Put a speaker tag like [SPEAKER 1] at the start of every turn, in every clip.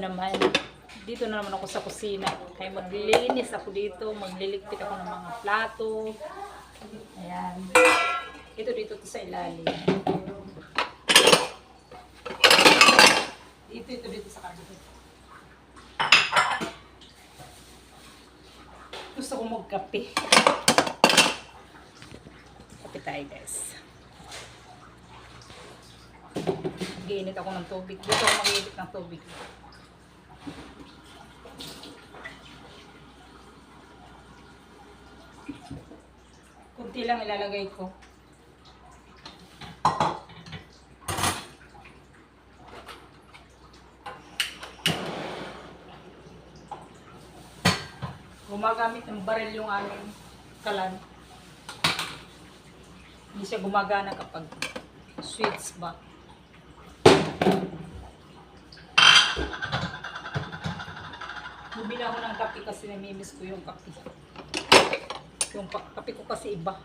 [SPEAKER 1] naman, dito na naman ako sa kusina. Kaya maglilinis ako dito, magliligpit ako ng mga plato. Ayan. Ito dito to sa ilalim. Ito, ito dito sa kabit. Gusto ko magkape. Kape tayo guys. Mag-iinit ako ng tubig. Dito ako mag-iinit ng tubig. Kunti lang ilalagay ko. Gumagamit ng baril yung aming kalan. Hindi siya gumagana kapag sweets ba. Bumili ako ng kape kasi namimiss ko yung kape. Yung kape ko kasi iba.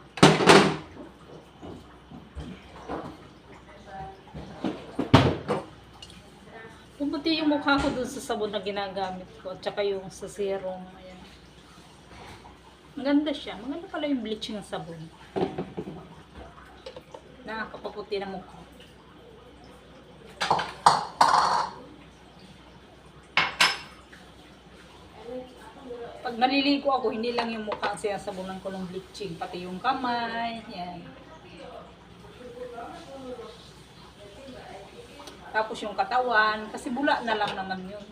[SPEAKER 1] Pumuti yung mukha ko dun sa sabon na ginagamit ko. At saka yung sa serum. Ayan. Maganda siya. Maganda pala yung bleaching ng sabon. Nakakapaputi ng mukha. Naliligo ako, hindi lang yung mukha ang sinasabunan ko ng bleaching. Pati yung kamay. Yan. Tapos yung katawan. Kasi bula na lang naman yun.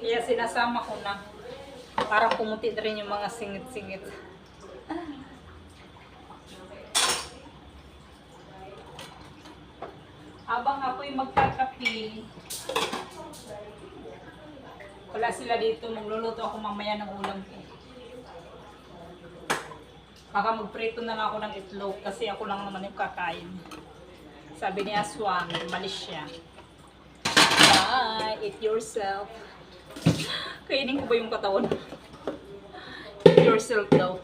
[SPEAKER 1] Kaya sinasama ko na. Para kumuti rin yung mga singit-singit. Habang ako'y magkakapi, wala sila dito. Magluluto ako mamaya ng ulam ko. Baka magprito na lang ako ng itlog kasi ako lang naman yung kakain. Sabi ni Aswang, malis siya. Bye! Eat yourself. Kainin ko ba yung katawan? Eat yourself daw.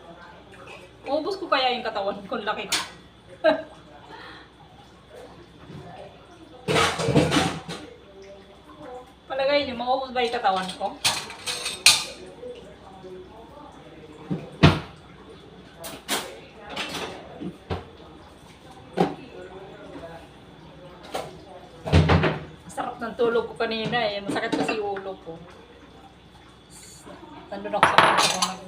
[SPEAKER 1] Maubos ko kaya yung katawan kung laki ko. ba yung katawan ko? Sarap ng tulog ko kanina eh. Masakit kasi ulo ko. Nandun ako sa nag-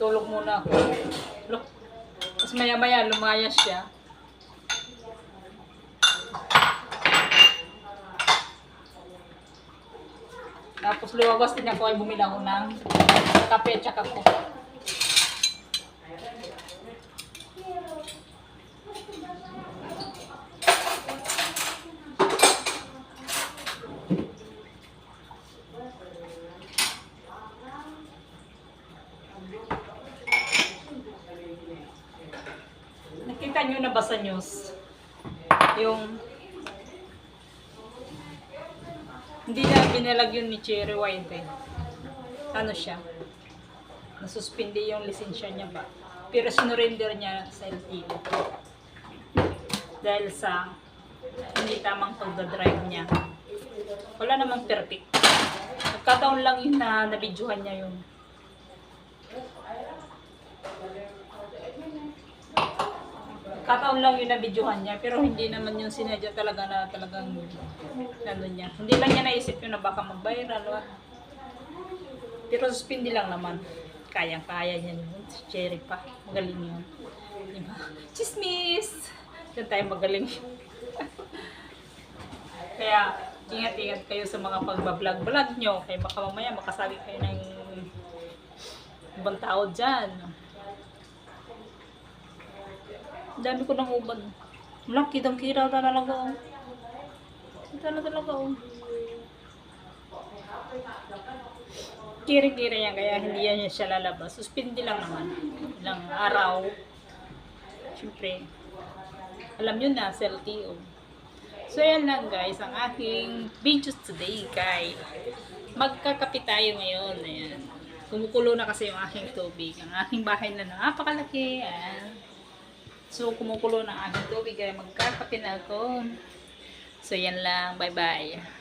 [SPEAKER 1] Tulog muna ako. Look. Tapos maya maya lumayas siya. Tapos lumabas din ako ay bumili ako ng kape at saka ko. Nakita nyo na ba sa news? Yung hindi na binalag yun ni Cherry White eh. Ano siya? Nasuspindi yung lisensya niya ba? Pero sinurrender niya sa LTO. Dahil sa hindi tamang pagdadrive niya. Wala namang perfect. Nagkataon lang yun na nabidyohan niya yung Kataon lang yung nabidyohan niya, pero hindi naman yung sinadya talaga na talagang ano niya. Hindi lang niya naisip yun na baka mag-viral. wa. Pero suspindi lang naman. Kayang-kaya niya yun. Cherry pa. Magaling yun. Diba? Chismis! Yan tayo magaling. Kaya, ingat-ingat kayo sa mga pagbablog-vlog nyo. Kaya baka mamaya makasabi kayo ng ibang tao dyan. Dami ko ng uban. Wala, kitang-kita na talaga. oh. Kita na talaga. oh. Kiri-kiri yan, kaya hindi yan siya lalabas. Suspindi lang naman. Ilang araw. Siyempre, alam nyo na, sa LTO. So, yan lang guys, ang aking videos today, guys. Magkakape tayo ngayon. Ayan. Kumukulo na kasi yung aking tubig. Ang aking bahay na napakalaki. Ayan. So, kumukulo na ang aking tubig kaya magkakape na ako. So, yan lang. Bye-bye.